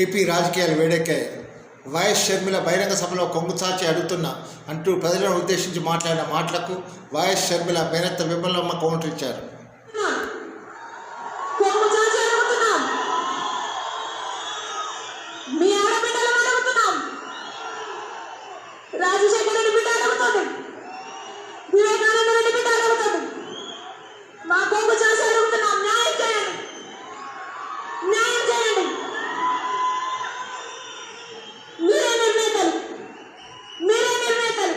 AP రాజకీయాలు వేడెక్కాయి. YS Sharmila బహిరంగ సభలో కొంగు చాచి అడుగుతున్నా అంటూ ప్రజలను ఉద్దేశించి మాట్లాడిన మాటలకు వైఎస్ షర్మిల మేనత్త విమలమ్మ కౌంటర్ ఇచ్చారు. రాజశేఖర్ రెడ్డి బిడ్డ అడుగుతుంది వివేకానంద రెడ్డి బిడ్డ అడుగుతుంది మా కొంగు చాచి అడుగుతున్నాం న్యాయం చేయండి న్యాయం చేయండి మీరే నిర్ణేతలు మీరే నిర్ణేతలు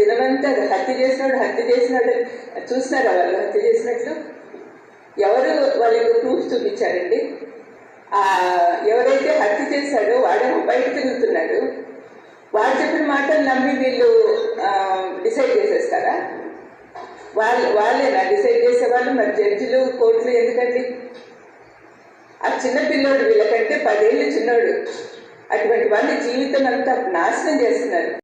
ఉంటారు హత్య చేసినాడు హత్య చేసినాడు చూసినారా వాళ్ళు హత్య చేసినట్లు. ఎవరు వాళ్ళకి ప్రూఫ్ చూపించారండి? ఎవరైతే హత్య చేశాడో వాడేమో బయట తిరుగుతున్నాడు. వాడు చెప్పిన మాటలు నమ్మి వీళ్ళు డిసైడ్ చేసేస్తారా? వాళ్ళు వాళ్ళేనా డిసైడ్ చేసేవాళ్ళు? మరి జడ్జిలు కోర్టులు ఎందుకండి? ఆ చిన్న పిల్లోడు వీళ్ళకంటే పదేళ్ళు చిన్నోడు. అటువంటి వాళ్ళ జీవితం అంతా నాశనం చేస్తున్నారు.